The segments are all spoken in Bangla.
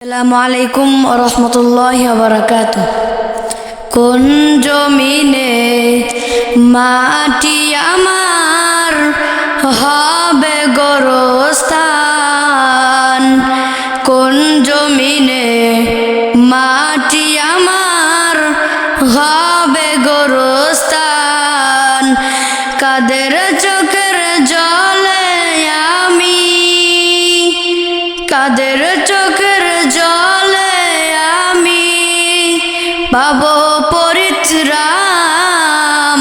আসসালামু আলাইকুম রহমতুল্লাহ বারাকাত কোন জমিনে মাটি আমার হবে গরস্থান? কোন জমিনে মাটি আমার হবে পাব পরিত্রাম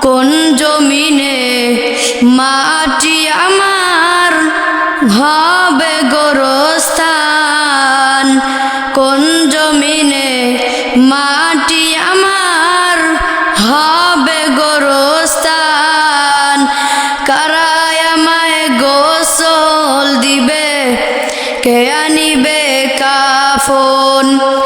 কোন জমিনে মাটি আমার হবে গোরস্থান? কোন জমিনে মাটি আমার হবে গোরস্থান? কারায় আমায় গোসল দিবে? কে আনিবে কাফন?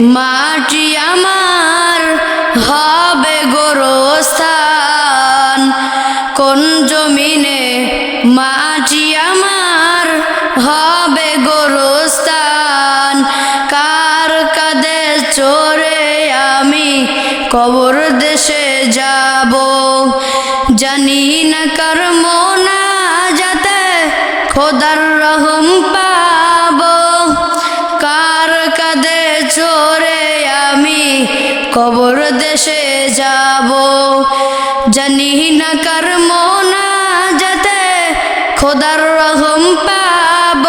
মাটি আমার হবে গোরস্থান। কোন জমিনে মাটি আমার হবে গোরস্থান? কার কাদে চোরে আমি কবর দেশে যাব? জানি না কার মোনা যাতে খোদার রহম পাব কবর দেশে যাব। জানি না কার মোনা যাতে খোদার রহম পাব।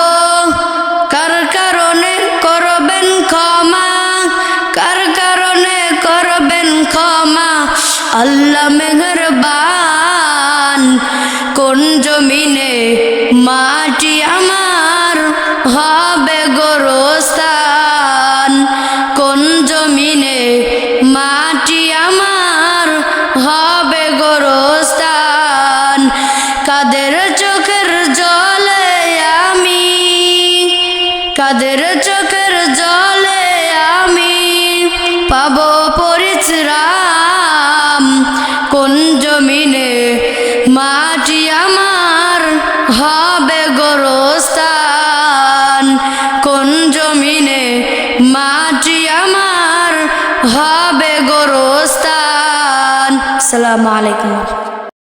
কার কারণে করবেন ক্ষমা? কার কারণে করবেন ক্ষমা? আল্লাহ মেহরবান, কোন জমিনে মাটি আমার হবে গোরস্থান কাদের চোখের জলে আমি পাব পরিত্রাম কোন জমিনে মাটি আমার হবে গোরস্থান? কোন জমিনে মাটি আমার হবে গোরস্থান? আসসালামু আলাইকুম।